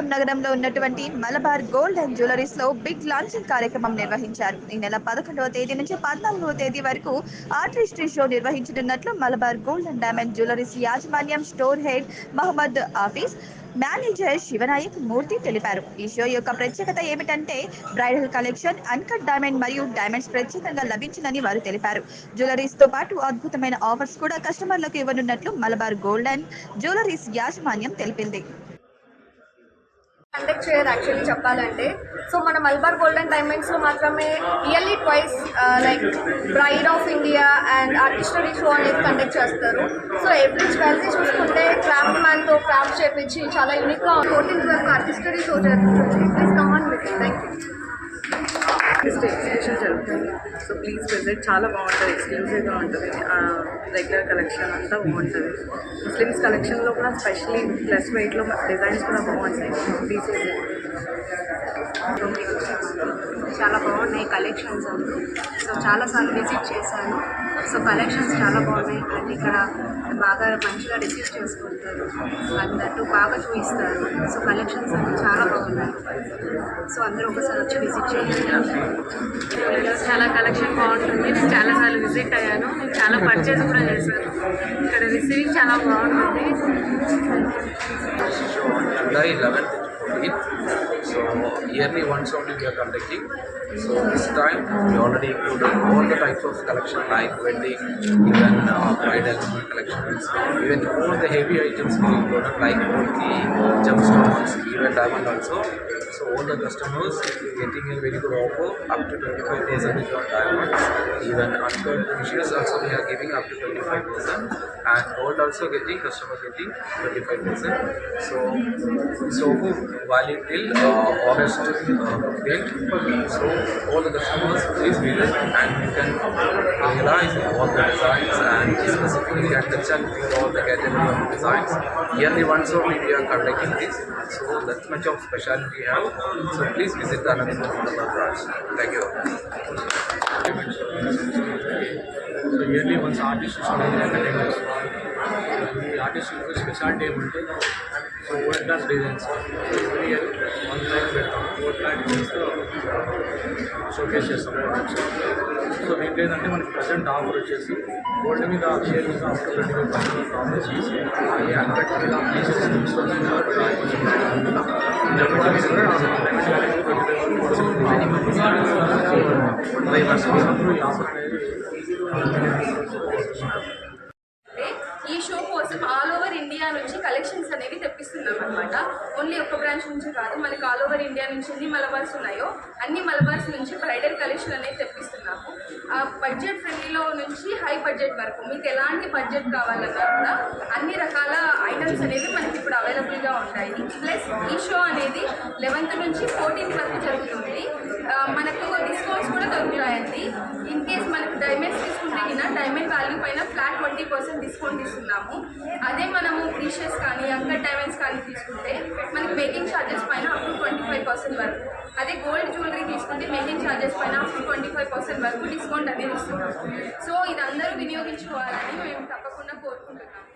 నగరంలో ఉన్నటువంటి Malabar gold and జ్యువెలరీస్లో బిగ్ లాంచింగ్ కార్యక్రమం నిర్వహించారు. ఈ నెల పదకొండవ తేదీ నుంచి పద్నాలుగవ తేదీ వరకు ఆర్టిస్ట్రీ షో నిర్వహించనున్నట్లు Malabar gold and diamond jewelleries యాజమాన్యం store head Mohammed office manager Shivanayak Murthy తెలిపారు. ఈ షో యొక్క ప్రత్యేకత ఏమిటంటే బ్రైడల్ కలెక్షన్ అన్కట్ డైమండ్ మరియు డైమండ్స్ ప్రత్యేకంగా లభించిందని వారు తెలిపారు. జ్యువెలరీస్తో పాటు అద్భుతమైన ఆఫర్స్ కూడా కస్టమర్లకు ఇవ్వనున్నట్లు మలబార్ గోల్డ్ అండ్ జ్యువెలరీస్ యాజమాన్యం తెలిపింది. కండక్ట్ చేయరు యాక్చువల్లీ చెప్పాలంటే. సో మన మల్బార్ గోల్డెన్ డైమండ్స్లో మాత్రమే yearly twice like bride of India and artistry show అనేది కండక్ట్ చేస్తారు. సో ఎవ్రీ జ్యువెలరీ చూసుకుంటే క్రాఫ్ట్ మ్యాన్తో క్రాఫ్ట్ చేపించి చాలా యూనిక్గా ఫోర్టీన్త్ వరకు ఆర్టిస్టరీ షో జరుగుతుంది. Please come on with like exhibition జరుగుతుంది సో ప్లీజ్ విజిట్ చాలా బాగుంటుంది. ఎక్స్క్లూజివ్గా ఉంటుంది. రెగ్యులర్ కలెక్షన్ అంతా బాగుంటుంది. ముస్లిమ్స్ కలెక్షన్లో కూడా స్పెషలీ ప్లస్ వెయిట్లో డిజైన్స్ కూడా బాగుంటాయి. ప్లీజ్ విజిట్ చాలా బాగున్నాయి కలెక్షన్స్ అంటూ సో చాలాసార్లు విజిట్ చేశాను. సో కలెక్షన్స్ చాలా బాగున్నాయి. అండ్ ఇక్కడ బాగా మంచిగా రిసీవ్ చేసుకుంటారు. అందట్టు బాగా చూపిస్తారు. సో కలెక్షన్స్ అన్ని చాలా బాగున్నాయి. సో అందరూ ఒకసారి వచ్చి విజిట్ చేయండి. చాలా కలెక్షన్ బాగుంటుంది. నేను చాలాసార్లు విజిట్ అయ్యాను. నేను చాలా పర్చేస్ కూడా చేశాను. ఇక్కడ రిసీవింగ్ చాలా బాగుంటుంది. July 11th to 14th. So yearly once only we are conducting. So this time we already included all the types of collection like wedding, even uh, bridal even all the heavy items we included like multi, gemstones, even diamond also. So all the customers getting a very good offer up to 25% on diamonds. Even uncut finishes also we are giving up to 25% and gold also getting customer getting 25%. So so valid till uh, August uh, 10th. So all the customers please visit and you can realize all the designs and specifically at the check with all the category of designs. Yearly once only we are conducting this. So that much of specialty we have. So please visit the another branch. Thank you. So yearly once artist అనేది conduct చేస్తున్నాం ఈ artist speciality ఏమంటే so world class designs every year పెడతాం four class డిజైన్స్తో showcase చేస్తాం so మీకు ఏంటంటే మనకి ప్రజెంట్ ఆఫర్ వచ్చేసి గోల్డ్ మీద షేర్ మీద offer twenty five percent offer చేసి అలాగే అన్కట్ మీద పీసెస్ ట్వంటీ పర్సెంట్ ఈ ఆఫర్ అనేది కోసం ఆల్ ఓవర్ ఇండియా నుంచి కలెక్షన్స్ అనేవి తెప్పిస్తున్నాం అనమాట ఓన్లీ ఒక్క బ్రాంచ్ నుంచి కాదు మనకి ఆల్ ఓవర్ ఇండియా నుంచి ఎన్ని మలబార్స్ ఉన్నాయో అన్ని మలబార్స్ నుంచి బ్రైడల్ కలెక్షన్ అనేది తెప్పిస్తున్నాము. ఆ బడ్జెట్ ఫ్రెండ్లీలో నుంచి హై బడ్జెట్ వరకు మీకు ఎలాంటి బడ్జెట్ కావాలన్నా కూడా అన్ని రకాల ఐటమ్స్ అనేవి మనకి ఇప్పుడు అవైలబుల్గా ఉంటాయి. ప్లస్ ఈ షో అనేది లెవెన్త్ నుంచి ఫోర్టీన్త్ వరకు జరుగుతుంది. మనకు డిస్కౌంట్స్ కూడా దొరుకుతాయండి. ఇన్ కేస్ మనకు డైమండ్స్ పైన డైమండ్ వాల్యూ పైన ఫ్లాట్ ట్వంటీ పర్సెంట్ డిస్కౌంట్ ఇస్తున్నాము. అదే మనము ప్రీషియస్ కానీ అంకర్ డైమండ్స్ కానీ తీసుకుంటే మనకి మేకింగ్ ఛార్జెస్ పైన up to twenty five percent వరకు. అదే గోల్డ్ జ్యువెలరీ తీసుకుంటే మేకింగ్ ఛార్జెస్ పైన up to twenty five percent వరకు డిస్కౌంట్ అనేది ఇస్తున్నాము. సో ఇది అందరూ వినియోగించుకోవాలని మేము తప్పకుండా కోరుకుంటున్నాము.